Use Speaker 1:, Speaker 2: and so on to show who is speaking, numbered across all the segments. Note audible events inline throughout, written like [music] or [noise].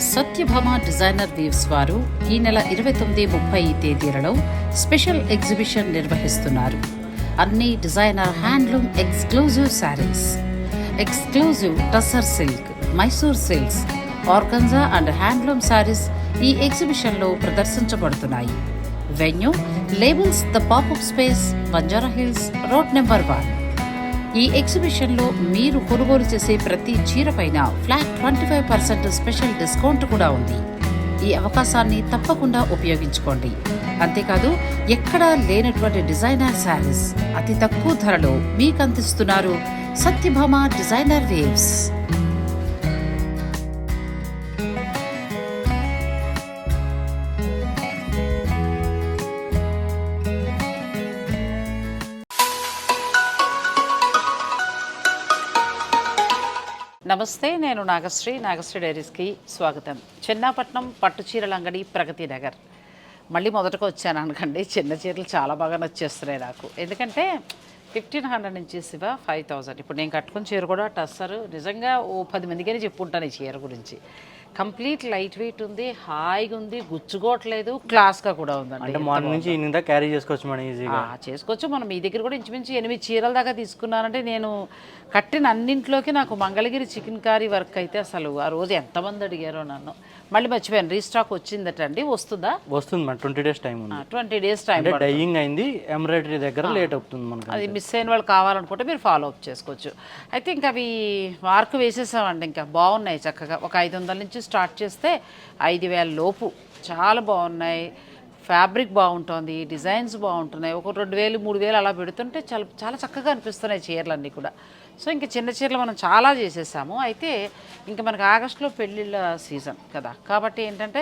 Speaker 1: Satyabhama designer weaves వారు ఈ నెల ఇరవై తొమ్మిది ముప్పై తేదీలలో స్పెషల్ ఎగ్జిబిషన్ నిర్వహిస్తున్నారు. అన్ని designer handloom exclusive saris. Exclusive tussar silk Mysore silks organza and handloom saris ఈ ఎగ్జిబిషన్లో ప్రదర్శించబడుతున్నాయి. Venue labels the pop up space Banjara Hills road number one. ఈ ఎగ్జిబిషన్లో మీరు కొనుగోలు చేసే ప్రతి చీర పైన flat twenty five percent special discount కూడా ఉంది. ఈ అవకాశాన్ని తప్పకుండా ఉపయోగించుకోండి. అంతేకాదు ఎక్కడా లేనటువంటి డిజైనర్ శారీస్ అతి తక్కువ ధరలో మీకు అందిస్తున్నారు సత్యభామ డిజైనర్ వేవ్స్. నమస్తే నేను నాగశ్రీ. నాగశ్రీ డైరీస్కి స్వాగతం. చెన్నాపట్నం పట్టు చీరల అంగడి ప్రగతి నగర్. మళ్ళీ మొదటకు వచ్చాను అనకండి. చిన్న చీరలు చాలా బాగా నచ్చేస్తున్నాయి నాకు. ఎందుకంటే ఫిఫ్టీన్ హండ్రెడ్ నుంచి శివ ఫైవ్ థౌజండ్. ఇప్పుడు నేను కట్టుకున్న చీర కూడా టస్సరు. నిజంగా ఓ పది మందికైనా చెప్పుకుంటాను ఈ చీర గురించి. కంప్లీట్ లైట్ వెయిట్ ఉంది హాయిగా ఉంది గుచ్చుకోవట్లేదు క్లాస్గా కూడా ఉందండి.
Speaker 2: అంటే మార్నింగ్ నుంచి ఈవినింగ్ దాకా క్యారీ చేసుకోవచ్చు మేడం ఈజీగా.
Speaker 1: ఆ, చేసుకోవచ్చు. మనం మీ దగ్గర కూడా ఇంచుమించు ఎనిమిది చీరల దాకా తీసుకున్నానంటే నేను కట్టిన అన్నింట్లోకి నాకు మంగళగిరి చికెన్ కర్రీ వర్క్ అయితే అసలు ఆ రోజు ఎంతమంది అడిగారో నన్ను. మళ్ళీ మర్చిపోయాను. రీస్టాక్ వచ్చిందట అండి వస్తుందా
Speaker 2: వస్తుంది ట్వంటీ డేస్ టైం ఉంది.
Speaker 1: ట్వంటీ డేస్ టైం
Speaker 2: అంటే డైయింగ్ అయింది ఎంబ్రాయిడరీ దగ్గర లేట్ అవుతుంది మనకి
Speaker 1: అది మిస్ అయిన వాళ్ళు కావాలనుకుంటే మీరు ఫాలో అప్ చేసుకోవచ్చు. అయితే ఇంకా అవి మార్క్ వేసేసామండి. ఇంకా బాగున్నాయి చక్కగా. ఒక ఐదు వందల నుంచి స్టార్ట్ చేస్తే ఐదు వేల లోపు. చాలా బాగున్నాయి. ఫ్యాబ్రిక్ బాగుంటుంది. డిజైన్స్ బాగుంటున్నాయి. ఒక రెండు వేలు మూడు వేలు అలా పెడుతుంటే చాలా చాలా చక్కగా అనిపిస్తున్నాయి చీరలన్నీ కూడా. సో ఇంకా చిన్న చీరలు మనం చాలా చేసేసాము. అయితే ఇంకా మనకి ఆగస్టులో పెళ్ళిళ్ళ సీజన్ కదా. కాబట్టి ఏంటంటే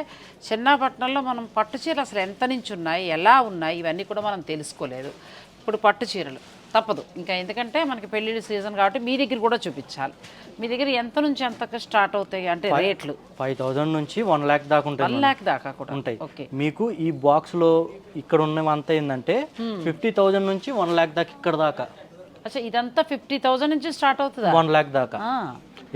Speaker 1: చిన్నపట్నంలో మనం పట్టు చీరలు అసలు ఎంత నుంచి ఉన్నాయి ఎలా ఉన్నాయి ఇవన్నీ కూడా మనం తెలుసుకోలేదు. ఇప్పుడు పట్టు చీరలు తప్పదు. ఇంకా ఎందుకంటే మనకి పెళ్ళిళ్ళ సీజన్ కాబట్టి మీ దగ్గర కూడా చూపించాలి. మీ దగ్గర ఎంత నుంచి ఎంతకు స్టార్ట్ అవుతాయి అంటే రేట్లు?
Speaker 2: ఫైవ్ థౌజండ్ నుంచి వన్ ల్యాక్ దాకా ఉంటాయి
Speaker 1: వన్. ల్యాక్ దాకా కూడా.
Speaker 2: ఉంటాయి.
Speaker 1: ఓకే.
Speaker 2: మీకు ఈ బాక్స్లో ఇక్కడ ఉన్నవంతా ఏంటంటే ఫిఫ్టీ థౌజండ్ నుంచి వన్ ల్యాక్ దాకా ఇక్కడ దాకా.
Speaker 1: అచ్చా ఇదంతా ఫిఫ్టీ థౌజండ్ నుంచి స్టార్ట్ అవుతుందా?
Speaker 2: వన్ ల్యాక్ దాకా.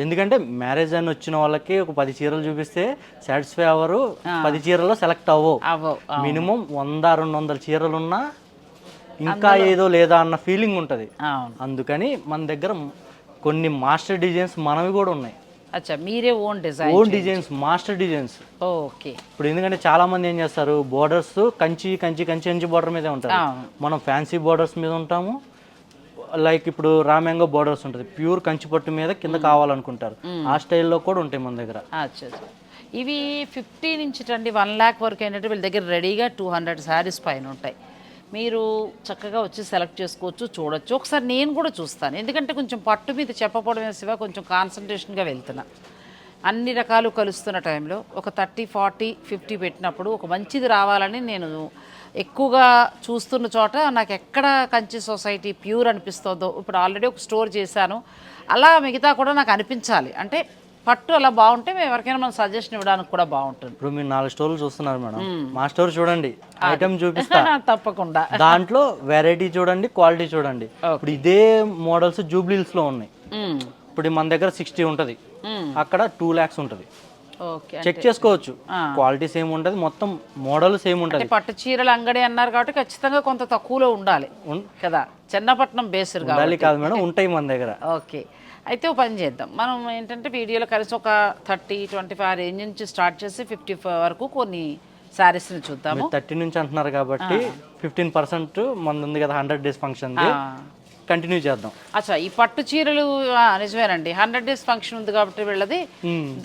Speaker 2: ఎందుకంటే మ్యారేజ్ అని వచ్చిన వాళ్ళకి ఒక పది చీరలు చూపిస్తే సాటిస్ఫై అవ్వరు. పది చీరల్లో సెలెక్ట్ అవ్వవు. మినిమం వంద రెండు వందల చీరలు ఉన్నా ఇంకా ఏదో లేదా అన్న ఫీలింగ్ ఉంటుంది. అందుకని మన దగ్గర కొన్ని మాస్టర్ డిజైన్స్ మనవి కూడా ఉన్నాయి.
Speaker 1: అచ్చా మీరే own design
Speaker 2: own designs master designs
Speaker 1: okay.
Speaker 2: ఇప్పుడు ఎందుకంటే చాలా మంది ఏం చేస్తారు బోర్డర్స్ కంచి కంచి కంచి కంచి బోర్డర్ మీదే ఉంటారు. మనం ఫ్యాన్సీ బోర్డర్స్ మీద ఉంటాము. లైక్ ఇప్పుడు రామ్యాంగో బోర్డర్స్ ఉంటుంది. ప్యూర్ కంచి పట్టు మీద కింద కావాలనుకుంటారు. ఆ స్టైల్లో కూడా ఉంటాయి మన దగ్గర.
Speaker 1: ఇవి ఫిఫ్టీ నుంచి అండి వన్ ల్యాక్ వరకు ఏంటంటే వీళ్ళ దగ్గర రెడీగా టూ హండ్రెడ్ శారీస్ పైన ఉంటాయి. మీరు చక్కగా వచ్చి సెలెక్ట్ చేసుకోవచ్చు చూడొచ్చు. ఒకసారి నేను కూడా చూస్తాను. ఎందుకంటే కొంచెం పట్టు మీద చెప్పకపోవడం శివ కొంచెం కాన్సన్ట్రేషన్గా వెళ్తున్నా. అన్ని రకాలు కలుస్తున్న టైంలో ఒక థర్టీ ఫార్టీ ఫిఫ్టీ పెట్టినప్పుడు ఒక మంచిది రావాలని నేను ఎక్కువగా చూస్తున్న చోట నాకు ఎక్కడ కంచి సొసైటీ ప్యూర్ అనిపిస్తుందో ఇప్పుడు ఆల్రెడీ ఒక స్టోర్ చేశాను. అలా మిగతా కూడా నాకు అనిపించాలి. అంటే పట్టు అలా బాగుంటే మేము ఎవరికైనా మనం సజెషన్ ఇవ్వడానికి కూడా బాగుంటుంది.
Speaker 2: ఇప్పుడు మీరు నాలుగు స్టోర్లు చూస్తున్నారు మేడం. మా స్టోర్ చూడండి. ఐటమ్ చూపిస్తా. [laughs]
Speaker 1: తప్పకుండా.
Speaker 2: దాంట్లో వెరైటీ చూడండి క్వాలిటీ చూడండి. ఇప్పుడు ఇదే మోడల్స్ జూబ్లీస్లో ఉన్నాయి. ఇప్పుడు మన దగ్గర సిక్స్టీ ఉంటుంది. అక్కడ టూ ల్యాక్స్ ఉంటుంది.
Speaker 1: ఓకే
Speaker 2: చెక్ చేసుకోవచ్చు. క్వాలిటీ సేమ్ ఉంటుంది మొత్తం మోడల్ సేమ్ ఉంటుంది.
Speaker 1: పట్టు చీరల అంగడి అన్నారు కాబట్టి ఖచ్చితంగా కొంత తక్కువలో ఉండాలి. కదా? చిన్నపట్నం
Speaker 2: ఉండాలి కాదు మేడం ఉంటాయి మన దగ్గర.
Speaker 1: ఓకే. అయితే పని చేద్దాం. మనం ఏంటంటే వీడియోలో కలిసి ఒక థర్టీ ట్వంటీ ఫైవ్ రేంజ్ నుంచి స్టార్ట్ చేసి ఫిఫ్టీ వరకు కొన్ని శారీస్ని చూద్దాము.
Speaker 2: థర్టీ నుంచి అంటున్నారు కాబట్టి ఫిఫ్టీన్ పర్సెంట్ మన ఉంది కదా హండ్రెడ్ డేస్ ఫంక్షన్. కంటిన్యూ చేద్దాం.
Speaker 1: అచ్చా ఈ పట్టు చీరలు నిజమేనండి. హండ్రెడ్ డేస్ ఫంక్షన్ ఉంది కాబట్టి వీళ్ళది.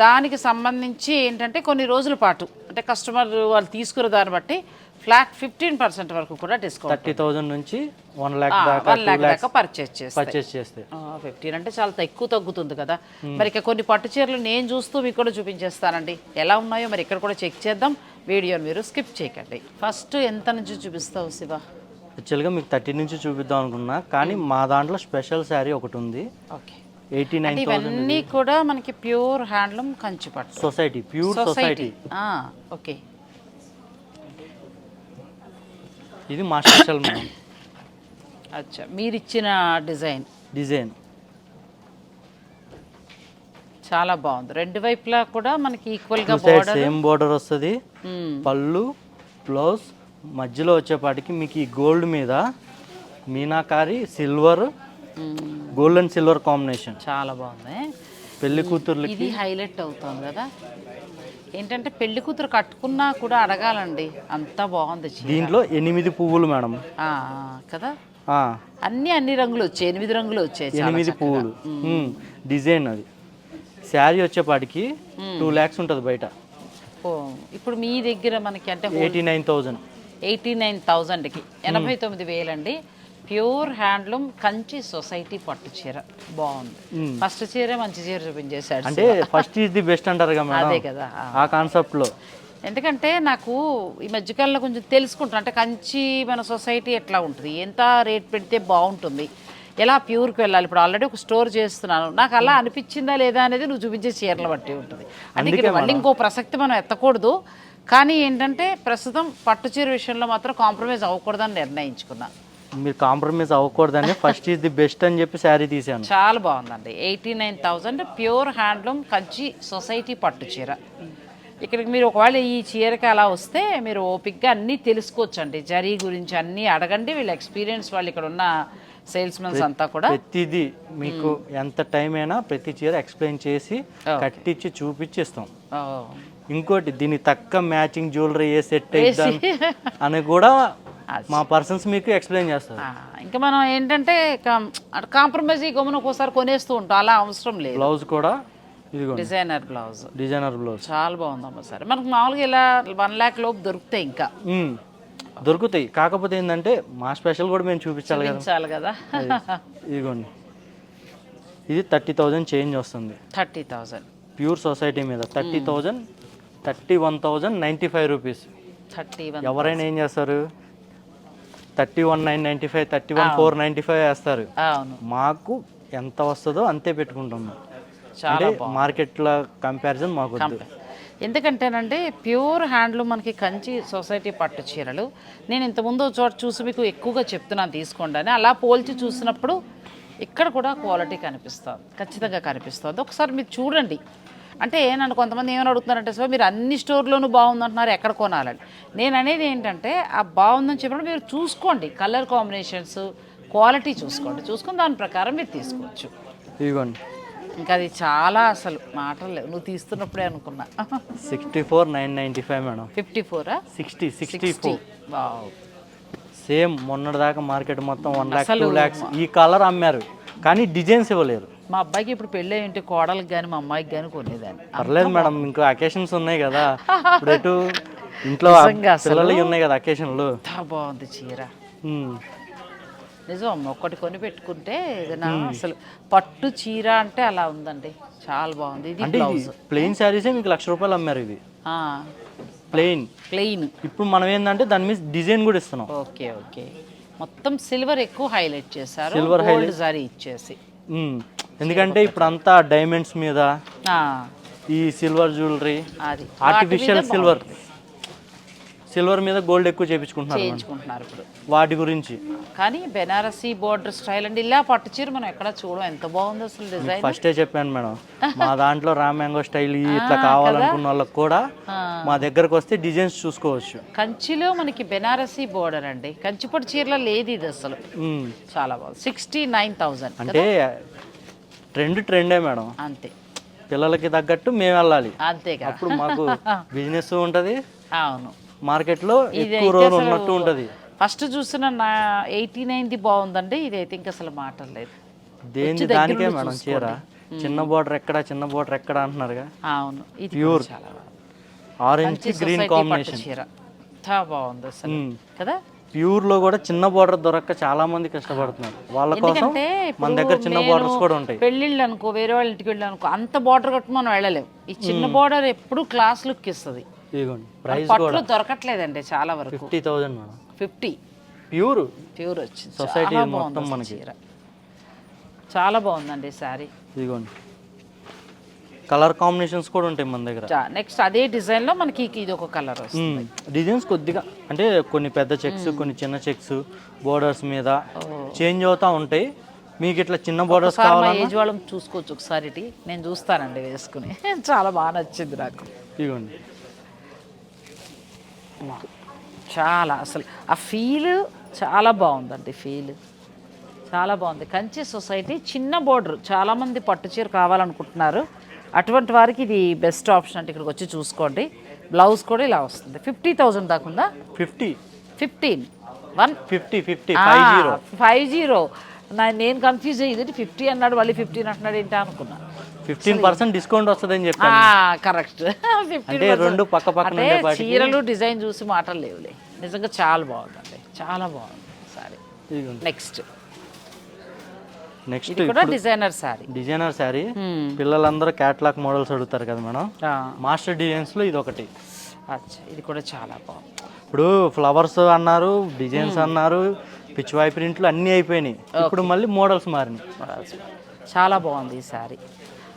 Speaker 1: దానికి సంబంధించి ఏంటంటే కొన్ని రోజుల పాటు అంటే కస్టమర్ వాళ్ళు తీసుకున్న దాన్ని బట్టి ఫ్లాట్ ఫిఫ్టీన్ పర్సెంట్ వరకు కూడా డిస్కౌంట్
Speaker 2: థర్టీ థౌజండ్ నుంచి వన్ ల్యాక్ దాకా
Speaker 1: వన్ ల్యాక్ దాకా పర్చేస్ చేస్తాయి
Speaker 2: పర్చేస్ చేస్తే.
Speaker 1: ఫిఫ్టీన్ అంటే చాలా ఎక్కువ తగ్గుతుంది కదా. మరి ఇక కొన్ని పట్టు చీరలు నేను చూస్తూ మీకు కూడా చూపించేస్తానండి. ఎలా ఉన్నాయో మరి ఇక్కడ కూడా చెక్ చేద్దాం. వీడియోని మీరు స్కిప్ చేయకండి. ఫస్ట్ ఎంత నుంచి చూపిస్తావు శివ?
Speaker 2: యాక్చువల్గా మీకు థర్టీ నుంచి చూపిద్దాం అనుకున్నా కానీ మా దాంట్లో స్పెషల్ శారీ ఒకటి ఉంది.
Speaker 1: ఓకే.
Speaker 2: ఎయిటీ నైన్
Speaker 1: ఇవన్నీ కూడా మనకి ప్యూర్ హ్యాండ్లూమ్ కంచి పట్టు.
Speaker 2: Society pure
Speaker 1: society. ఓకే.
Speaker 2: ఇది మా స్పెషల్ మేడం.
Speaker 1: అచ్చా మీరు ఇచ్చిన డిజైన్.
Speaker 2: డిజైన్.
Speaker 1: చాలా బాగుంది. రెండు వైపులా కూడా మనకి ఈక్వల్గా
Speaker 2: సేమ్ బోర్డర్ వస్తుంది. పళ్ళు బ్లౌజ్ మధ్యలో వచ్చేపాటికి మీకు ఈ గోల్డ్ మీద meenakari silver gold and silver combination.
Speaker 1: చాలా బాగుంది.
Speaker 2: పెళ్ళి కూతుర్లకి.
Speaker 1: ఇది హైలైట్ అవుతుంది కదా. ఏంటంటే పెళ్ళి కూతురు కట్టుకున్నా కూడా అడగాలండి. అంత బాగుంది.
Speaker 2: దీంట్లో ఎనిమిది పువ్వులు మేడం.
Speaker 1: కదా? అన్ని అన్ని రంగులు వచ్చాయి. ఎనిమిది రంగులు వచ్చాయి
Speaker 2: ఎనిమిది. పువ్వులు. డిజైన్ అది. శారీ వచ్చేపాటికి టూ ల్యాక్స్ ఉంటుంది బయట.
Speaker 1: ఇప్పుడు మీ దగ్గర మనకి అంటే
Speaker 2: eighty nine thousand.
Speaker 1: Eighty nine థౌజండ్కి. ఎనభై తొమ్మిది వేలండి. ప్యూర్ హ్యాండ్లూమ్ కంచి సొసైటీ పట్టు చీర. బాగుంది. ఫస్ట్ చీర మంచి చీర చూపించేశాడు
Speaker 2: అంటే ఫస్ట్ ఈజ్ ది బెస్ట్ అంటారు కదా
Speaker 1: అదే కదా ఆ.
Speaker 2: ఆ కాన్సెప్ట్లో.
Speaker 1: ఎందుకంటే నాకు ఈ మధ్యకాలంలో కొంచెం తెలుసుకుంటాను అంటే కంచి మన సొసైటీ ఎట్లా ఉంటుంది? ఎంత రేట్ పెడితే బాగుంటుంది? ఎలా ప్యూర్కి వెళ్ళాలి? ఇప్పుడు ఆల్రెడీ ఒక స్టోర్ చేస్తున్నాను. నాకు అలా అనిపించిందా లేదా అనేది నువ్వు చూపించే చీరలు బట్టి ఉంటుంది. అంటే ఇక్కడ మళ్ళీ ఇంకో ప్రసక్తి మనం ఎత్తకూడదు. కానీ ఏంటంటే ప్రస్తుతం పట్టు చీర విషయంలో మాత్రం కాంప్రమైజ్ అవ్వకూడదని నిర్ణయించుకున్నా.
Speaker 2: మీరు కాంప్రమైజ్ అవ్వకూడదని ఫస్ట్ ఈజ్ ది బెస్ట్ అని చెప్పి శారీ తీసాను
Speaker 1: చాలా బాగుందండి. Eighty nine thousand pure handloom Kanchi society పట్టు చీర ఇక్కడికి మీరు ఒకవేళ ఈ చీరకి అలా వస్తే మీరు ఓపిక్గా అన్నీ తెలుసుకోవచ్చండి. జరీ గురించి అన్నీ అడగండి. వీళ్ళ ఎక్స్పీరియన్స్ వాళ్ళు ఇక్కడ ఉన్న సేల్స్ మెన్స్ అంతా కూడా.
Speaker 2: ప్రతిదీ మీకు ఎంత టైం అయినా ప్రతి చీర ఎక్స్ప్లెయిన్ చేసి. కట్టించి చూపించి ఇస్తాం ఇంకోటి దీని తక్క మ్యాచింగ్ జ్యువెలరీ ఏ సెట్ అయిద్దాం అని కూడా మా పర్సన్స్ మీకు ఎక్స్ప్లెయిన్ చేస్తారు.
Speaker 1: ఇంకా మనం ఏంటంటే కాంప్రమైజ్ గమనం ఒక్కోసారి కొనేస్తూ ఉంటాం అలా అవసరం లేదు.
Speaker 2: బ్లౌజ్ కూడా
Speaker 1: డిజైనర్ బ్లౌజ్
Speaker 2: డిజైనర్ బ్లౌజ్
Speaker 1: చాలా బాగుందమ్మా సరే. మనకు మామూలుగా ఇలా వన్ ల్యాక్ లోపు దొరుకుతాయి ఇంకా.
Speaker 2: దొరుకుతాయి. కాకపోతే ఏంటంటే మా స్పెషల్ కూడా మేము చూపించాలి కదా.
Speaker 1: చాలు కదా.
Speaker 2: ఇదిగోండి. ఇది థర్టీ థౌజండ్ చేంజ్ వస్తుంది.
Speaker 1: Thirty thousand.
Speaker 2: ప్యూర్ సొసైటీ మీద. Thirty thousand thirty one thousand ninety five rupees.
Speaker 1: Thirty one
Speaker 2: ఎవరైనా ఏం చేస్తారు? Thirty one nine ninety five thirty one four ninety five వేస్తారు
Speaker 1: అవును.
Speaker 2: మాకు ఎంత వస్తుందో అంతే పెట్టుకుంటున్నాం.
Speaker 1: చాలా
Speaker 2: అంటే మార్కెట్లో కంపారిజన్ మాకు వద్దు
Speaker 1: ఎందుకంటేనంటే ప్యూర్ హ్యాండ్లూమ్ మనకి కంచి సొసైటీ పట్టు చీరలు. నేను ఇంతకుముందు చోట చూసి మీకు ఎక్కువగా చెప్తున్నాను తీసుకోండి అని. అలా పోల్చి చూసినప్పుడు ఇక్కడ కూడా క్వాలిటీ కనిపిస్తుంది ఖచ్చితంగా కనిపిస్తుంది ఒకసారి మీరు చూడండి. అంటే నన్ను కొంతమంది ఏమని అడుగుతున్నారంటే సార్ మీరు అన్ని స్టోర్లోనూ బాగుందంటున్నారు ఎక్కడ కొనాలని? నేను అనేది ఏంటంటే ఆ బాగుందని చెప్పినప్పుడు మీరు చూసుకోండి. కలర్ కాంబినేషన్స్ క్వాలిటీ చూసుకోండి. చూసుకొని దాని ప్రకారం మీరు తీసుకోవచ్చు.
Speaker 2: ఇదిగోండి.
Speaker 1: ఇంకా అది చాలా అసలు మాటలు లేవు. నువ్వు తీస్తున్నప్పుడే అనుకున్నా.
Speaker 2: Sixty four nine ninety five madam.
Speaker 1: Fifty ఫోరా
Speaker 2: sixty sixty four. Same మొన్నటిదాకా మార్కెట్ మొత్తం వన్ ల్యాక్ టూ ల్యాక్స్ ఈ కలర్ అమ్మారు కానీ డిజైన్స్ ఇవ్వలేరు.
Speaker 1: మా అబ్బాయికి ఇప్పుడు పెళ్ళి ఏంటి కోడలికి కానీ మా అమ్మాయికి కానీ కొనేదాన్ని.
Speaker 2: పర్లేదు మేడం ఇంకో అకేషన్స్ ఉన్నాయి కదా. [laughs] ఇప్పుడు ఎటు ఇంట్లో. పిల్లలు ఉన్నాయి కదా అకేషన్లు
Speaker 1: బాగుంది చీర. నిజం అమ్మ ఒక్కటి కొని పెట్టుకుంటే ఏదైనా అసలు పట్టు చీర అంటే అలా ఉందండి. చాలా బాగుంది. ఇది బ్లౌజ్.
Speaker 2: ప్లెయిన్ శారీసే మీకు లక్ష రూపాయలు అమ్మారు ఇది? ప్లెయిన్
Speaker 1: ప్లెయిన్
Speaker 2: ఇప్పుడు మనం ఏంటంటే దాని మీద డిజైన్ కూడా ఇస్తున్నాం.
Speaker 1: Okay okay. మొత్తం సిల్వర్ ఎక్కువ హైలైట్ చేశారు.
Speaker 2: Silver
Speaker 1: గోల్డ్ జరీ ఇచ్చేసి.
Speaker 2: ఎందుకంటే ఇప్పుడు అంతా డైమండ్స్ మీద ఈ silver jewellery artificial silver. Silver మీద గోల్డ్ ఎక్కువ.
Speaker 1: చేయించుకుంటున్నారు ఇప్పుడు.
Speaker 2: వాటి గురించి.
Speaker 1: కానీ బెనారసీ బోర్డర్ స్టైల్ అండి. ఇలా పట్టు చీర మనం ఎక్కడ చూడం ఎంత బాగుంది అసలు డిజైన్.
Speaker 2: ఫస్టే చెప్పాను మేడం. [laughs] మా దాంట్లో రామ్యాంగో స్టైల్ ఇట్లా కావాలనుకున్న వాళ్ళకి కూడా మా దగ్గరకు వస్తే డిజైన్స్ చూసుకోవచ్చు.
Speaker 1: కంచిలో మనకి బెనారసీ బోర్డర్ అండి. కంచిపట్టు చీరలో లేదు ఇది అసలు. చాలా బాగుంది. సిక్స్టీ నైన్ థౌజండ్
Speaker 2: అంటే ట్రెండ్ ట్రెండే మేడం.
Speaker 1: అంతే.
Speaker 2: పిల్లలకి తగ్గట్టు మేము వెళ్ళాలి.
Speaker 1: అంతేగా.
Speaker 2: అప్పుడు మాకు [laughs] బిజినెస్ ఉంటది.
Speaker 1: అవును.
Speaker 2: మార్కెట్లో ఎక్కువ రోజులు ఉన్నట్టు ఉంటది.
Speaker 1: ఫస్ట్ చూసిన నా ఎయిటీ నైన్ది బాగుందండి. ఇది అయితే ఇంకా అసలు మాటలు లేదు
Speaker 2: దేని దానికే మేడం చీర? చిన్న బోర్డర్ ఎక్కడ చిన్న బోర్డర్ ఎక్కడ అంటున్నారుగా?
Speaker 1: అవును. ఇది బాగుంది.
Speaker 2: ఆరెంజ్ గ్రీన్ కాంబినేషన్
Speaker 1: చీర. చాలా బాగుంది అసలు. కదా?
Speaker 2: ప్యూర్లో కూడా చిన్న బోర్డర్ దొరక్క చాలా మంది కష్టపడుతున్నారు. వాళ్ళ కోసం
Speaker 1: ఎందుకంటే
Speaker 2: మన దగ్గర చిన్న
Speaker 1: నేను
Speaker 2: బోర్డర్స్ కూడా ఉంటాయి.
Speaker 1: పెళ్ళిళ్ళు అనుకో వేరే వాళ్ళ ఇంటికి వెళ్ళి అనుకో అంత బార్డర్ కట్టి మనం వెళ్ళలేము ఈ చిన్న బార్డర్ ఎప్పుడు క్లాస్ లుక్ ఇస్తుంది.
Speaker 2: ఇదిగోండి ప్రైస్
Speaker 1: పట్లు దొరకట్లేదండి చాలా వరకు.
Speaker 2: Fifty thousand madam.
Speaker 1: Fifty.
Speaker 2: Pure.
Speaker 1: Pure వచ్చింది.
Speaker 2: Society
Speaker 1: చాలా
Speaker 2: ఇది
Speaker 1: బాగుంది
Speaker 2: మొత్తం
Speaker 1: అసలు
Speaker 2: మనకి.
Speaker 1: చీర. చాలా బాగుందండి శారీ.
Speaker 2: ఇదిగోండి. కలర్ కాంబినేషన్స్ కూడా ఉంటాయి మన దగ్గర.
Speaker 1: నెక్స్ట్ అదే డిజైన్లో మనకి ఇది ఒక కలర్ వస్తుంది.
Speaker 2: డిజైన్స్ కొద్దిగా అంటే కొన్ని పెద్ద చెక్స్ కొన్ని చిన్న చెక్స్ బోర్డర్స్ మీద చేంజ్ అవుతూ ఉంటాయి. మీకు ఇట్లా చిన్న బోర్డర్స్ కావాలన్నా
Speaker 1: ఏజ్ చూసుకోవచ్చు ఒకసారి. నేను చూస్తానండి వేసుకుని. [laughs] చాలా బాగా నచ్చింది నాకు.
Speaker 2: ఇదిగోండి.
Speaker 1: చాలా అసలు ఆ ఫీల్ చాలా బాగుందండి ఫీల్ చాలా బాగుంది. కంచి సొసైటీ చిన్న బోర్డర్ చాలామంది పట్టు చీర కావాలనుకుంటున్నారు. అటువంటి వారికి ఇది బెస్ట్ ఆప్షన్ అంటే ఇక్కడికి వచ్చి చూసుకోండి. బ్లౌజ్ కూడా ఇలా వస్తుంది. ఫిఫ్టీ థౌజండ్ దాకా ఉందా?
Speaker 2: Fifty
Speaker 1: fifteen one
Speaker 2: fifty fifty five zero
Speaker 1: నేను కన్ఫ్యూజ్ అయ్యింది ఫిఫ్టీ అన్నాడు మళ్ళీ ఫిఫ్టీన్ అంటున్నాడు ఏంటి అనుకున్నా.
Speaker 2: ఫిఫ్టీన్ పర్సెంట్ డిస్కౌంట్ వస్తుందని చెప్పాను.
Speaker 1: కరెక్ట్
Speaker 2: అంటే రెండు పక్క పక్కన
Speaker 1: చీరలు డిజైన్ చూసి మాటలు లేవులే. నిజంగా చాలా బాగుందండి. చాలా బాగుంది సారీ. నెక్స్ట్
Speaker 2: నెక్స్ట్
Speaker 1: కూడా డిజైనర్ సారీ
Speaker 2: డిజైనర్ శారీ పిల్లలందరూ క్యాట్లాగ్ మోడల్స్ అడుగుతారు కదా మేడం? మాస్టర్ డిజైన్స్లో ఇది ఒకటి
Speaker 1: అచ్చా ఇది కూడా చాలా బాగుంది.
Speaker 2: ఇప్పుడు ఫ్లవర్స్ అన్నారు డిజైన్స్ అన్నారు పిచ్చివాయి ప్రింట్లు అన్నీ అయిపోయినాయి. ఇప్పుడు మళ్ళీ మోడల్స్ మారినాయి.
Speaker 1: చాలా బాగుంది ఈ సారీ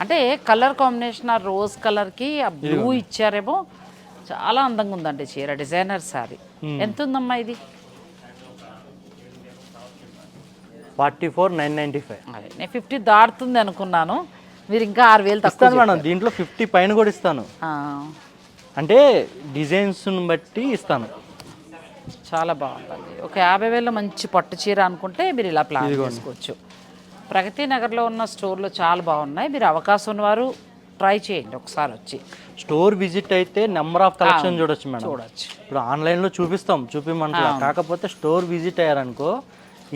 Speaker 1: అంటే కలర్ కాంబినేషన్ ఆ రోజ్ కలర్కి ఆ బ్లూ ఇచ్చారేమో చాలా అందంగా ఉందండి చీర డిజైనర్ సారీ ఎంత ఉందమ్మా ఇది?
Speaker 2: Forty four nine ninety five.
Speaker 1: అదే నేను ఫిఫ్టీ దాటుతుంది అనుకున్నాను. మీరు ఇంకా ఆరు వేలు తక్కువ
Speaker 2: ఇస్తాను మేడం దీంట్లో ఫిఫ్టీ పైన కూడా ఇస్తాను. అంటే డిజైన్స్ని బట్టి ఇస్తాను.
Speaker 1: చాలా బాగుందండి. ఒక యాభై వేల మంచి పట్టు చీర అనుకుంటే మీరు ఇలా ప్లాన్ చేసుకోవచ్చు. ప్రగతి నగర్లో ఉన్న స్టోర్లు చాలా బాగున్నాయి. మీరు అవకాశం ఉన్నవారు ట్రై చేయండి ఒకసారి వచ్చి.
Speaker 2: స్టోర్ విజిట్ అయితే నెంబర్ ఆఫ్ కలెక్షన్ చూడొచ్చు మేడం.
Speaker 1: చూడొచ్చు.
Speaker 2: ఇప్పుడు ఆన్లైన్లో చూపిస్తాం చూపిమంటలా. కాకపోతే స్టోర్ విజిట్ అయ్యారనుకో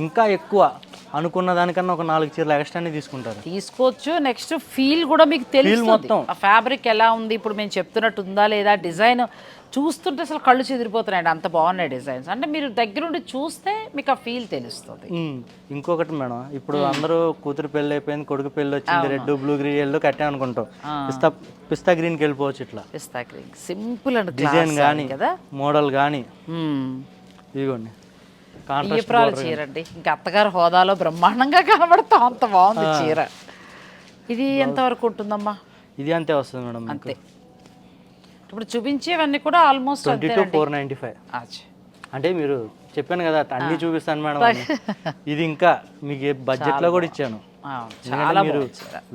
Speaker 2: ఇంకా ఎక్కువ అనుకున్న దానికన్నా ఒక నాలుగు చీరలు ఎక్స్ట్రానే తీసుకుంటారు.
Speaker 1: తీసుకోవచ్చు. నెక్స్ట్ ఫీల్ కూడా మీకు తెలుస్తుంది.
Speaker 2: మొత్తం.
Speaker 1: ఆ ఫ్యాబ్రిక్ ఎలా ఉంది? ఇప్పుడు మేము చెప్తున్నట్టు ఉందా లేదా? డిజైన్ చూస్తుంటే అసలు కళ్ళు చెదిరిపోతున్నాయండి. అంత బాగున్నాయి డిజైన్స్ అంటే మీరు దగ్గరుండి చూస్తే మీకు ఆ ఫీల్ తెలుస్తుంది.
Speaker 2: ఇంకొకటి మేడం ఇప్పుడు అందరూ కూతురు పెళ్ళి అయిపోయింది కొడుకు పెళ్ళి వచ్చింది రెడ్ బ్లూ గ్రీన్ ఎల్లో కట్టాం అనుకుంటాం. పిస్తా పిస్తా గ్రీన్కి వెళ్ళిపోవచ్చు ఇట్లా.
Speaker 1: పిస్తా గ్రీన్. సింపుల్ అండ్
Speaker 2: డిజైన్ కానీ
Speaker 1: కదా?
Speaker 2: మోడల్ కానీ. ఇదిగోండి.
Speaker 1: బియ్యపురాలు చీర అండి. ఇంకా అత్తగారు హోదాలో బ్రహ్మాండంగా కనబడతాం అంత బాగుంది చీర. ఇది ఎంతవరకు ఉంటుందమ్మా?
Speaker 2: ఇది అంతే వస్తుంది మేడం
Speaker 1: అంతే. ఇప్పుడు చూపించేవన్నీ కూడా almost
Speaker 2: twenty two four ninety five. అంటే మీరు చెప్పాను కదా అన్ని చూపిస్తాను మేడం. [laughs] ఇది ఇంకా మీకు ఏ బడ్జెట్లో కూడా ఇచ్చాను.
Speaker 1: చాలా
Speaker 2: మీరు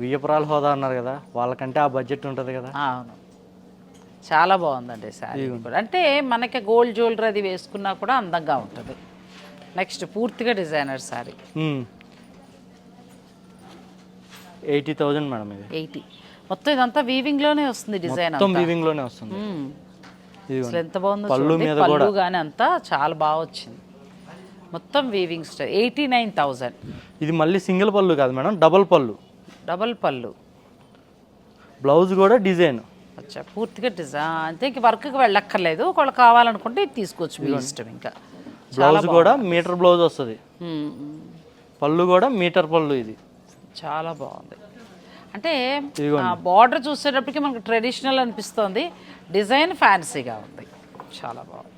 Speaker 2: వియ్యపురాల హోదా అన్నారు కదా వాళ్ళకంటే ఆ బడ్జెట్ ఉంటుంది కదా.
Speaker 1: అవును. చాలా బాగుందండి కూడా. అంటే మనకి గోల్డ్ జ్యువెలరీ అది వేసుకున్నా కూడా అందంగా ఉంటుంది. నెక్స్ట్ పూర్తిగా designer sari
Speaker 2: eighty thousand madam ఇది.
Speaker 1: ఎయిటీ. మొత్తం ఇదంతా వీవింగ్లోనే వస్తుంది డిజైన్
Speaker 2: మొత్తం వీవింగ్లోనే వస్తుంది. ఇది
Speaker 1: అసలు ఎంత బాగుందో
Speaker 2: పళ్ళు. మీద
Speaker 1: పళ్ళు కానీ అంతా చాలా బాగా వచ్చింది. మొత్తం weaving style eighty nine thousand.
Speaker 2: ఇది మళ్ళీ సింగిల్ పళ్ళు కాదు మేడం డబల్ పళ్ళు.
Speaker 1: డబల్ పళ్ళు.
Speaker 2: బ్లౌజ్ కూడా డిజైన్.
Speaker 1: అచ్చా పూర్తిగా డిజైన్ అంతే ఇంక వర్క్కి వెళ్ళక్కర్లేదు. ఒకళ్ళు కావాలనుకుంటే ఇది తీసుకోవచ్చు మీ ఇష్టం ఇంకా.
Speaker 2: బ్లౌజ్ కూడా మీటర్ బ్లౌజ్ వస్తుంది. పళ్ళు కూడా మీటర్ పళ్ళు ఇది.
Speaker 1: చాలా బాగుంది. అంటే బార్డర్ చూసేటప్పటికి మనకు ట్రెడిషనల్ అనిపిస్తుంది. డిజైన్ ఫ్యాన్సీగా ఉంది. చాలా బాగుంది.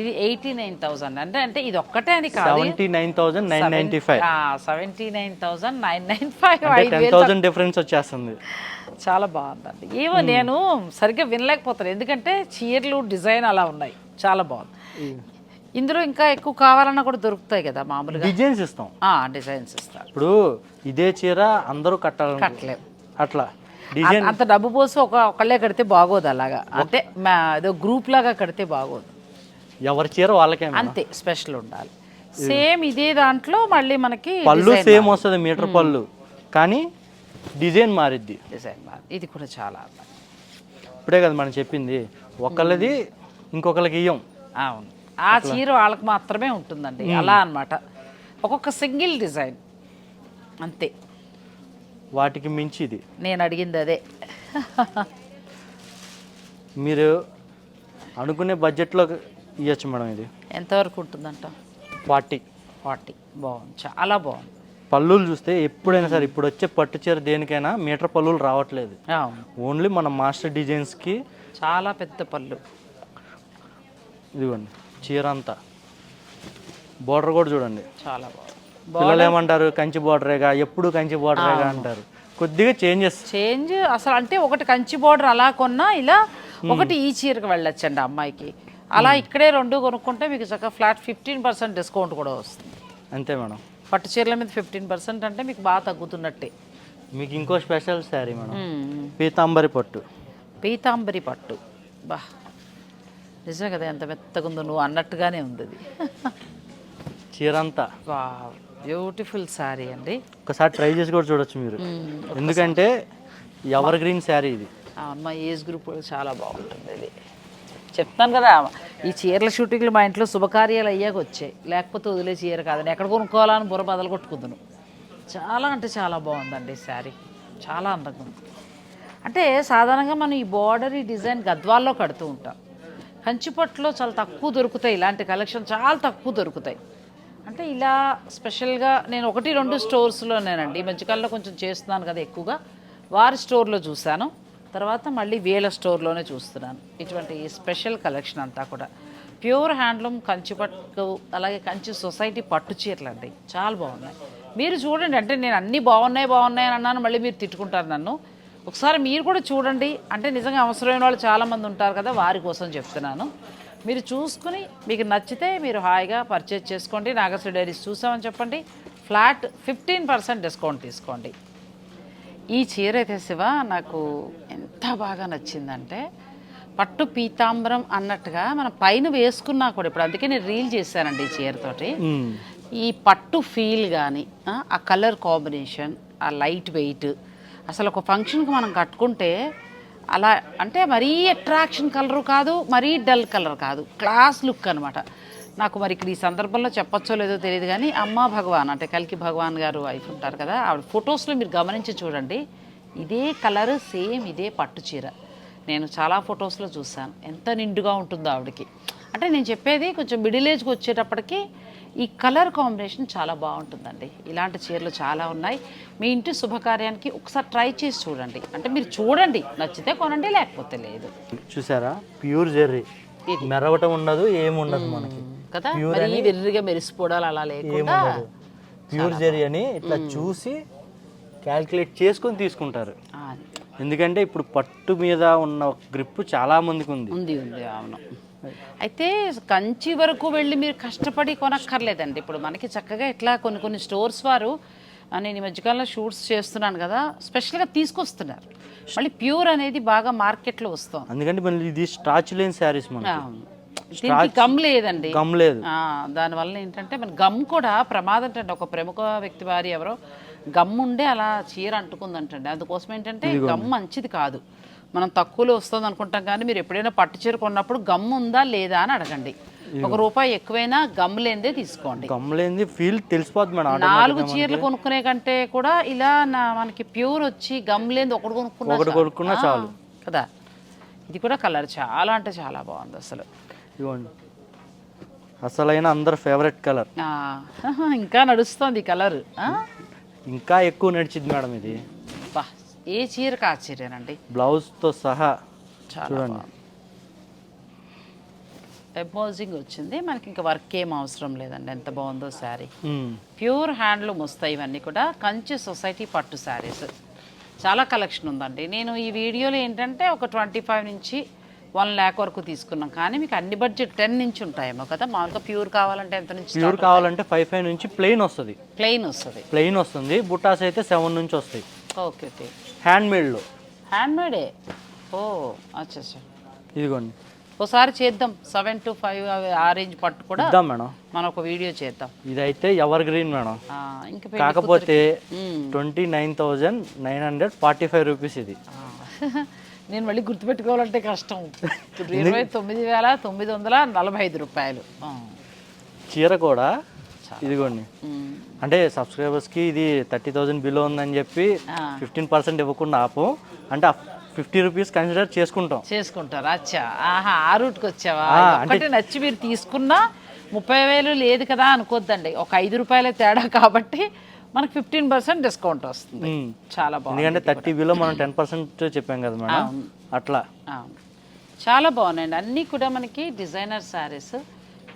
Speaker 1: ఇది ఎయిటీ నైన్ థౌజండ్. అంటే అంటే ఇది ఒక్కటే అని కాదు.
Speaker 2: Seventy nine thousand nine ninety five.
Speaker 1: Seventy nine thousand nine nine five.
Speaker 2: Ten thousand difference వచ్చేస్తుంది.
Speaker 1: చాలా బాగుందండి. ఏమో నేను సరిగ్గా వినలేకపోతాను ఎందుకంటే చీరలు డిజైన్ అలా ఉన్నాయి. చాలా బాగుంది. ఇందులో ఇంకా ఎక్కువ కావాలన్నా కూడా దొరుకుతాయి కదా మామూలుగా.
Speaker 2: డిజైన్స్ ఇస్తాం.
Speaker 1: డిజైన్స్ ఇస్తారు.
Speaker 2: ఇప్పుడు ఇదే చీర అందరూ కట్టాలి
Speaker 1: కట్టలేం.
Speaker 2: అట్లా. డిజైన్
Speaker 1: అంత డబ్బు పోసి ఒక ఒకళ్ళే కడితే బాగోదు అలాగా. అంటే ఏదో గ్రూప్ లాగా కడితే బాగోదు.
Speaker 2: ఎవరి చీర వాళ్ళకే.
Speaker 1: అంతే స్పెషల్ ఉండాలి. సేమ్ ఇదే దాంట్లో మళ్ళీ మనకి
Speaker 2: పళ్ళు సేమ్ వస్తుంది మీటర్ పళ్ళు. కానీ డిజైన్ మారిద్ది.
Speaker 1: డిజైన్ మారి- ఇది కూడా చాలా.
Speaker 2: ఇప్పుడే కదా మనం చెప్పింది. ఒకళ్ళది ఇంకొకరికి ఇయ్యం.
Speaker 1: అవును. ఆ చీర వాళ్ళకి మాత్రమే ఉంటుందండి. అలా అన్నమాట. ఒక్కొక్క సింగిల్ డిజైన్. అంతే.
Speaker 2: వాటికి మించి ఇది
Speaker 1: నేను అడిగింది అదే. [laughs]
Speaker 2: మీరు అనుకునే బడ్జెట్లో ఇవ్వచ్చు మేడం ఇది.
Speaker 1: ఎంతవరకు ఉంటుందంట?
Speaker 2: ఫార్టీ.
Speaker 1: ఫార్టీ. బాగుంది. చాలా బాగుంది.
Speaker 2: పళ్ళులు చూస్తే ఎప్పుడైనా సరే ఇప్పుడు వచ్చే పట్టు చీర దేనికైనా మీటర్ పళ్ళులు రావట్లేదు. ఓన్లీ మన మాస్టర్ డిజైన్స్కి
Speaker 1: చాలా పెద్ద పళ్ళు.
Speaker 2: ఇదిగోండి. చీర అంతా. బోర్డర్ కూడా చూడండి.
Speaker 1: చాలా బాగుంది.
Speaker 2: పిల్లలు ఏమంటారు? కంచి బోర్డరేగా ఎప్పుడు కంచి బోర్డరేగా అంటారు? కొద్దిగా చేంజెస్
Speaker 1: చేంజ్ అసలు అంటే ఒకటి కంచి బోర్డర్ అలా కొన్నా ఇలా ఒకటి ఈ చీరకు వెళ్ళొచ్చండి అమ్మాయికి. అలా ఇక్కడే రెండు కొనుక్కుంటే మీకు చక్కగా ఫ్లాట్ ఫిఫ్టీన్ పర్సెంట్ డిస్కౌంట్ కూడా వస్తుంది.
Speaker 2: అంతే మేడం.
Speaker 1: పట్టు చీరల మీద ఫిఫ్టీన్ పర్సెంట్ అంటే మీకు బాగా తగ్గుతున్నట్టే.
Speaker 2: మీకు ఇంకో స్పెషల్ శారీ మేడం.
Speaker 1: మ్మ్.
Speaker 2: పీతాంబరి పట్టు.
Speaker 1: పీతాంబరి పట్టు. బా. నిజమే కదా ఎంత మెత్తగా ఉందో నువ్వు అన్నట్టుగానే ఉంది అది.
Speaker 2: చీరంతా.
Speaker 1: బ్యూటిఫుల్ శారీ అండి.
Speaker 2: ఒకసారి ట్రై చేసి కూడా చూడొచ్చు మీరు. ఎందుకంటే ఎవర్ గ్రీన్ శారీ ఇది.
Speaker 1: అవును, మా ఏజ్ గ్రూప్ కూడా చాలా బాగుంటుంది ఇది. చెప్తాను కదా ఈ చీరల షూటింగ్లు మా ఇంట్లో శుభకార్యాలు అయ్యాక వచ్చాయి. లేకపోతే వదిలే చీర కాదని ఎక్కడ కొనుక్కోవాలని బుర్ర బదలు కొట్టుకుందును చాలా అంటే చాలా బాగుందండి ఈ శారీ చాలా అందంగా ఉంది. అంటే సాధారణంగా మనం ఈ బార్డర్ ఈ డిజైన్ గద్వాల్లో కడుతూ ఉంటాం. కంచిపట్లో చాలా తక్కువ దొరుకుతాయి. ఇలాంటి కలెక్షన్ చాలా తక్కువ దొరుకుతాయి. అంటే ఇలా స్పెషల్గా నేను ఒకటి రెండు స్టోర్స్లోనేనండి. ఈ మధ్యకాలంలో కొంచెం చేస్తున్నాను కదా ఎక్కువగా. వారి స్టోర్లో చూశాను. తర్వాత మళ్ళీ వీళ్ళ స్టోర్లోనే చూస్తున్నాను. ఇటువంటి స్పెషల్ కలెక్షన్ అంతా కూడా. ప్యూర్ హ్యాండ్లూమ్ కంచి పట్టు అలాగే కంచి సొసైటీ పట్టు చీరలు అండి చాలా బాగున్నాయి. మీరు చూడండి. అంటే నేను అన్నీ బాగున్నాయి బాగున్నాయి అని అన్నాను. మళ్ళీ మీరు తిట్టుకుంటారు నన్ను. ఒకసారి మీరు కూడా చూడండి. అంటే నిజంగా అవసరమైన వాళ్ళు చాలామంది ఉంటారు కదా వారి కోసం చెప్తున్నాను. మీరు చూసుకుని మీకు నచ్చితే మీరు హాయిగా పర్చేజ్ చేసుకోండి. నాగశ్రీ డైరీస్ చూసామని చెప్పండి. ఫ్లాట్ ఫిఫ్టీన్ పర్సెంట్ డిస్కౌంట్ తీసుకోండి. ఈ చీర అయితే శివ నాకు ఎంత బాగా నచ్చిందంటే పట్టు పీతాంబరం అన్నట్టుగా మనం పైన వేసుకున్నా కూడా ఇప్పుడు అందుకే నేను రీల్ చేశానండి ఈ చీరతోటి. ఈ పట్టు ఫీల్ కానీ ఆ కలర్ కాంబినేషన్ ఆ లైట్ వెయిట్ అసలు ఒక ఫంక్షన్కి మనం కట్టుకుంటే అలా అంటే మరీ అట్రాక్షన్ కలర్ కాదు మరీ డల్ కలర్ కాదు. క్లాస్ లుక్ అనమాట నాకు మరి ఇక్కడ ఈ సందర్భంలో చెప్పొచ్చో లేదో తెలియదు కానీ అమ్మ భగవాన్ అంటే కలికి భగవాన్ గారు వైఫ్ ఉంటారు కదా ఆవిడ ఫొటోస్లో మీరు గమనించి చూడండి. ఇదే కలర్ సేమ్ ఇదే పట్టు చీర. నేను చాలా ఫొటోస్లో చూశాను. ఎంత నిండుగా ఉంటుందో ఆవిడకి. అంటే నేను చెప్పేది కొంచెం మిడిల్ ఏజ్కి వచ్చేటప్పటికి ఈ కలర్ కాంబినేషన్ చాలా బాగుంటుందండి. ఇలాంటి చీరలు చాలా ఉన్నాయి. మీ ఇంటి శుభకార్యానికి ఒకసారి ట్రై చేసి చూడండి. అంటే మీరు చూడండి. నచ్చితే కొనండి లేకపోతే లేదు.
Speaker 2: చూసారా? ప్యూర్ జెర్రీ మెరవటం ఉండదు ఏముండదు మనకి.
Speaker 1: కదా? మరి వెర్రిగా మెరిసిపోవడాలు అలా లేకుండా
Speaker 2: ప్యూర్ జెర్రీ అని ఇట్లా చూసి క్యాల్కులేట్ చేసుకొని తీసుకుంటారు. ఎందుకంటే ఇప్పుడు పట్టు మీద ఉన్న గ్రిప్ చాలా మందికి ఉంది.
Speaker 1: ఉంది ఉంది. అవును. అయితే కంచి వరకు వెళ్ళి మీరు కష్టపడి కొనక్కర్లేదండి. ఇప్పుడు మనకి చక్కగా ఇట్లా కొన్ని కొన్ని స్టోర్స్ వారు నేను ఈ మధ్యకాలంలో షూట్స్ చేస్తున్నాను కదా స్పెషల్గా తీసుకొస్తున్నారు. మళ్ళీ ప్యూర్ అనేది బాగా మార్కెట్లో వస్తుంది.
Speaker 2: అందుకంటే మళ్ళీ ఇది స్టాచ్ లేని శారీస్
Speaker 1: దీనికి గమ్ లేదండి.
Speaker 2: గమ్ లేదు.
Speaker 1: దానివల్ల ఏంటంటే మన గమ్ కూడా ప్రమాదం అంటే ఒక ప్రముఖ వ్యక్తి వారి ఎవరో గమ్ ఉండే అలా చీర అంటుకుందంటండి. అందుకోసం ఏంటంటే గమ్ మంచిది కాదు. మనం తక్కువలో వస్తుంది అనుకుంటాం కానీ మీరు ఎప్పుడైనా పట్టు చీర కొన్నప్పుడు గమ్ ఉందా లేదా అని అడగండి. ఒక రూపాయి ఎక్కువైనా గమ్ లేనిదే తీసుకోండి.
Speaker 2: గమ్ లేనిది ఫీల్ తెలిసిపోద్ది మేడం.
Speaker 1: నాలుగు చీరలు కొనుక్కునే కంటే కూడా ఇలా నా మనకి ప్యూర్ వచ్చి గమ్ లేనిది ఒకటి కొనుక్కున్నా
Speaker 2: ఒకటి. కొనుక్కున్నా చాలు.
Speaker 1: కదా. ఇది కూడా కలర్ చాలా అంటే చాలా బాగుంది అసలు.
Speaker 2: ఇవ్వండి అసలైన అందరు ఫేవరెట్ కలర్
Speaker 1: ఇంకా నడుస్తుంది కలర్.
Speaker 2: ఇంకా ఎక్కువ నడిచిద్ది మేడం ఇది.
Speaker 1: ఏ చీరకు ఆ చీరేనండి
Speaker 2: బ్లౌజ్తో సహా
Speaker 1: చాలా
Speaker 2: చూడండి.
Speaker 1: ఎంపోజింగ్ వచ్చింది. మనకి ఇంకా వర్క్ ఏం అవసరం లేదండి. ఎంత బాగుందో శారీ. ప్యూర్ హ్యాండ్లూమ్ వస్తాయి ఇవన్నీ కూడా. కంచి సొసైటీ పట్టు శారీస్. చాలా కలెక్షన్ ఉందండి. నేను ఈ వీడియోలో ఏంటంటే ఒక ట్వంటీ ఫైవ్ నుంచి వన్ ల్యాక్ వరకు తీసుకున్నాం. కానీ మీకు అన్ని బడ్జెట్ టెన్ నుంచి ఉంటాయేమో కదా. మామూలుగా ప్యూర్ కావాలంటే ఎంత నుంచి
Speaker 2: ప్యూర్ కావాలంటే ఫైవ్ ఫైవ్ నుంచి ప్లెయిన్ వస్తుంది.
Speaker 1: ప్లెయిన్ వస్తుంది.
Speaker 2: ప్లెయిన్ వస్తుంది. బుట్టాస్ అయితే సెవెన్ నుంచి వస్తాయి.
Speaker 1: ఓకే ఓకే
Speaker 2: హ్యాండ్ మేడ్లో
Speaker 1: హ్యాండ్ మేడే ఓ అచ్చా అచ్చా.
Speaker 2: ఇదిగోండి.
Speaker 1: ఒకసారి చేద్దాం. సెవెన్ టు ఫైవ్ ఆ రేంజ్ పట్టు కూడా
Speaker 2: ఇద్దాం మేడం.
Speaker 1: మనం ఒక వీడియో చేద్దాం.
Speaker 2: ఇదైతే ఎవర్ గ్రీన్ మేడం
Speaker 1: ఇంకా పెళ్ళి
Speaker 2: కాకపోతే. Twenty nine thousand nine hundred forty five rupees ఇది. [laughs]
Speaker 1: నేను మళ్ళీ గుర్తుపెట్టుకోవాలంటే కష్టం. ఇప్పుడు ఇరవై తొమ్మిది వేల తొమ్మిది వందల నలభై ఐదు రూపాయలు. ఆ.
Speaker 2: చీర కూడా ఇదిగోండి. అంటే సబ్స్క్రైబర్స్కి ఇది థర్టీ థౌజండ్ బిలో ఉందని చెప్పి. ఫిఫ్టీన్ పర్సెంట్ ఇవ్వకుండా ఆపు. అంటే ఫిఫ్టీ రూపీస్ కన్సిడర్ చేసుకుంటాం.
Speaker 1: చేసుకుంటారు. అచ్చా. ఆహా ఆ రూట్కి వచ్చావా? ఒకటి నచ్చి మీరు తీసుకున్నా ముప్పై వేలు లేదు కదా అనుకోద్దండి. ఒక ఐదు రూపాయల తేడా కాబట్టి మనకు ఫిఫ్టీన్ పర్సెంట్ డిస్కౌంట్ వస్తుంది. చాలా బాగుంది
Speaker 2: ఎందుకంటే థర్టీ బిలో మనం టెన్ పర్సెంట్ చెప్పాం కదా మేడం. అట్లా.
Speaker 1: చాలా బాగున్నాయండి. అన్నీ కూడా మనకి designer saris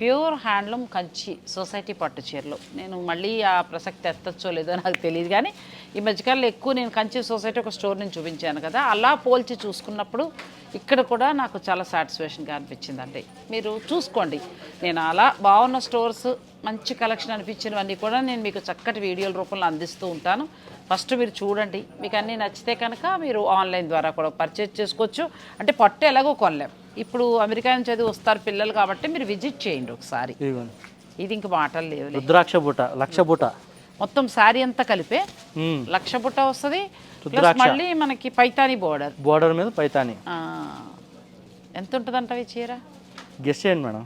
Speaker 1: pure handloom Kanchi society పట్టు చీరలు. నేను మళ్ళీ ఆ ప్రసక్తి ఎత్తచ్చో లేదో నాకు తెలియదు కానీ ఈ మధ్యకాలంలో ఎక్కువ నేను కంచి సొసైటీ ఒక స్టోర్ నుంచి చూపించాను కదా అలా పోల్చి చూసుకున్నప్పుడు ఇక్కడ కూడా నాకు చాలా సాటిస్ఫాక్షన్గా అనిపించిందండి మీరు చూసుకోండి. నేను అలా బాగున్న స్టోర్స్ మంచి కలెక్షన్ అనిపించినవన్నీ కూడా నేను మీకు చక్కటి వీడియోల రూపంలో అందిస్తూ ఉంటాను. ఫస్ట్ మీరు చూడండి. మీకు అన్నీ నచ్చితే కనుక మీరు ఆన్లైన్ ద్వారా కూడా పర్చేజ్ చేసుకోవచ్చు. అంటే పట్టు ఎలాగో కొనలేం. ఇప్పుడు అమెరికా నుంచి చదివి వస్తారు పిల్లలు కాబట్టి మీరు విజిట్ చేయండి ఒకసారి. ఇది ఇంక మాటలు లేవు.
Speaker 2: రుద్రాక్ష బుట్ట లక్ష బుట్ట.
Speaker 1: మొత్తం శారీ అంతా కలిపే. లక్ష బుట్ట వస్తుంది. మళ్ళీ మనకి పైతాని బోర్డర్
Speaker 2: బోర్డర్ మీద పైతాని.
Speaker 1: ఎంత ఉంటుందంట ఈ చీర?
Speaker 2: గెస్ చేయండి మేడం.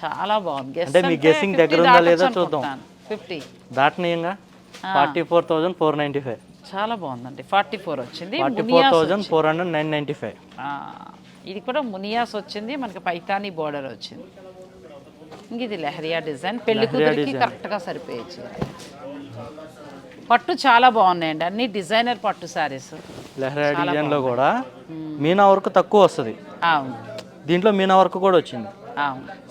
Speaker 1: చాలా బాగుంది. గెస్
Speaker 2: అంటే మీ guessing దగ్గర ఉందా లేదా చూద్దాం.
Speaker 1: Fifty
Speaker 2: దాటనీయంగా? Forty four thousand four ninety five.
Speaker 1: చాలా బాగుందండి. ఫార్టీ ఫోర్ వచ్చింది.
Speaker 2: Forty four thousand four hundred nine ninety five.
Speaker 1: ఇది కూడా మునియాస్ వచ్చింది మనకి పైతాని బోర్డర్ వచ్చింది. ఇంక ఇది లెహరియా డిజైన్. పెళ్ళి కూతురికి కరెక్ట్గా సరిపోయే చీర పట్టు చాలా బాగున్నాయండి. అన్ని డిజైనర్ పట్టు శారీస్.
Speaker 2: లెహరా డిజైన్లో కూడా మీనా వర్క్ తక్కువ వస్తుంది. దీంట్లో మీనా వర్క్ కూడా వచ్చింది.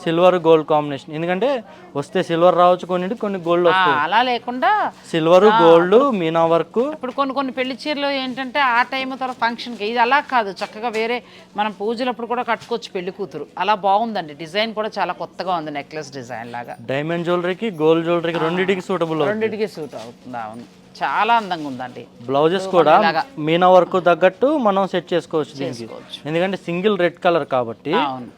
Speaker 2: Silver gold combination. ఎందుకంటే వస్తే సిల్వర్ రావచ్చు కొన్ని కొన్ని గోల్డ్ వస్తాయి.
Speaker 1: అలా లేకుండా
Speaker 2: సిల్వర్ గోల్డ్ మీనా వర్క్.
Speaker 1: ఇప్పుడు కొన్ని కొన్ని పెళ్ళి చీరలు ఏంటంటే ఆ టైం తర్వాత ఫంక్షన్కి ఇది అలా కాదు. చక్కగా వేరే మనం పూజలప్పుడు కూడా కట్టుకోవచ్చు పెళ్ళి కూతురు. అలా బాగుందండి. డిజైన్ కూడా చాలా కొత్తగా ఉంది నెక్లెస్ డిజైన్ లాగా.
Speaker 2: డైమండ్ జ్యువెలరీకి గోల్డ్ జ్యువెలరీకి రెండింటికి సూటబుల్
Speaker 1: రెండింటికి సూట్ అవుతుంది అవును. చాలా అందంగా ఉందండి.
Speaker 2: బ్లౌజెస్ కూడా మీనా వర్క్ తగ్గట్టు మనం సెట్ చేసుకోవచ్చు. ఎందుకంటే సింగిల్ రెడ్ కలర్ కాబట్టి
Speaker 1: అవును.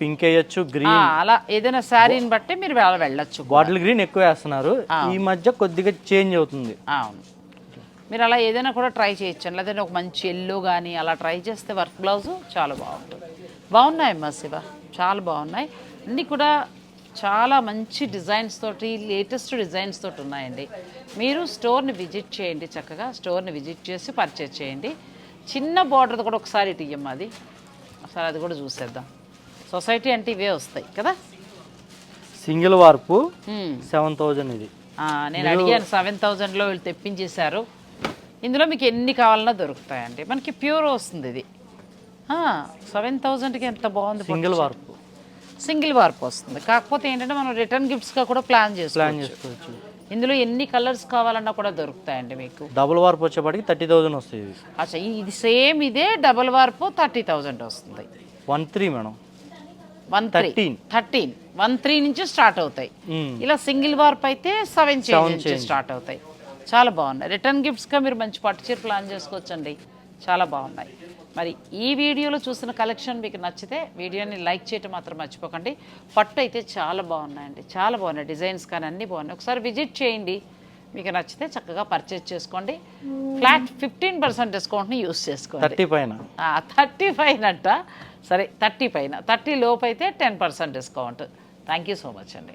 Speaker 2: పింక్ వేయచ్చు గ్రీన్
Speaker 1: అలా ఏదైనా శారీని బట్టి మీరు అలా వెళ్ళొచ్చు
Speaker 2: బాటిల్ గ్రీన్ ఎక్కువ వేస్తున్నారు. ఈ మధ్య కొద్దిగా చేంజ్ అవుతుంది.
Speaker 1: అవును. మీరు అలా ఏదైనా కూడా ట్రై చేయొచ్చు లేదంటే ఒక మంచి ఎల్లో కానీ అలా ట్రై చేస్తే వర్క్ బ్లౌజు చాలా బాగుంటుంది. బాగున్నాయమ్మా శివ. చాలా బాగున్నాయి. అన్నీ కూడా చాలా మంచి డిజైన్స్ తోటి లేటెస్ట్ డిజైన్స్ తోటి ఉన్నాయండి. మీరు స్టోర్ని విజిట్ చేయండి చక్కగా. స్టోర్ని విజిట్ చేసి పర్చేజ్ చేయండి. చిన్న బార్డర్ కూడా ఒకసారి ఇటు ఇయ్యమ్మా అది. ఒకసారి అది కూడా చూసేద్దాం. సొసైటీ అంటే ఇవే వస్తాయి కదా?
Speaker 2: సింగిల్ వార్పు. సెవెన్ థౌజండ్ ఇది.
Speaker 1: నేను అడిగాను సెవెన్ థౌజండ్లో వీళ్ళు తెప్పించేశారు. ఇందులో మీకు ఎన్ని కావాలన్నా దొరుకుతాయండి. మనకి ప్యూర్ వస్తుంది ఇది. సెవెన్ థౌజండ్కి ఎంత బాగుంది
Speaker 2: సింగిల్ వార్పు.
Speaker 1: సింగిల్ వార్ప్ వస్తుంది. కాకపోతే ఏంటంటే మనం రిటర్న్ గిఫ్ట్స్గా కూడా ప్లాన్
Speaker 2: ప్లాన్
Speaker 1: చేసుకోవచ్చు. ఇందులో ఎన్ని కలర్స్ కావాలన్నా కూడా దొరుకుతాయండి మీకు.
Speaker 2: డబుల్ వార్ప్ వచ్చేప్పటికి థర్టీ థౌజండ్ వస్తుంది
Speaker 1: అచ్చా ఇది సేమ్ ఇదే డబల్ వార్పు థర్టీ థౌజండ్ వస్తుంది.
Speaker 2: One three madam.
Speaker 1: One three.
Speaker 2: 13.
Speaker 1: Thirteen. One three నుంచి స్టార్ట్ అవుతాయి. ఇలా సింగిల్ వార్ప్ అయితే సెవెన్ చేంజ్ నుంచి. స్టార్ట్ అవుతాయి. చాలా బాగున్నాయి. రిటర్న్ గిఫ్ట్స్గా మీరు మంచి పట్టు చీర ప్లాన్ చేసుకోవచ్చండి. చాలా బాగున్నాయి. మరి ఈ వీడియోలో చూసిన కలెక్షన్ మీకు నచ్చితే వీడియోని లైక్ చేయటం మాత్రం మర్చిపోకండి. పట్టు అయితే చాలా బాగున్నాయండి. చాలా బాగున్నాయి. డిజైన్స్ కానీ అన్నీ బాగున్నాయి. ఒకసారి విజిట్ చేయండి. మీకు నచ్చితే చక్కగా పర్చేజ్ చేసుకోండి. ఫ్లాట్ ఫిఫ్టీన్ పర్సెంట్ డిస్కౌంట్ని యూస్ చేసుకోండి.
Speaker 2: థర్టీ పైన.
Speaker 1: థర్టీ పైన అంట. సరే థర్టీ పైన. థర్టీ లోపు అయితే ten percent discount thank you so much అండి.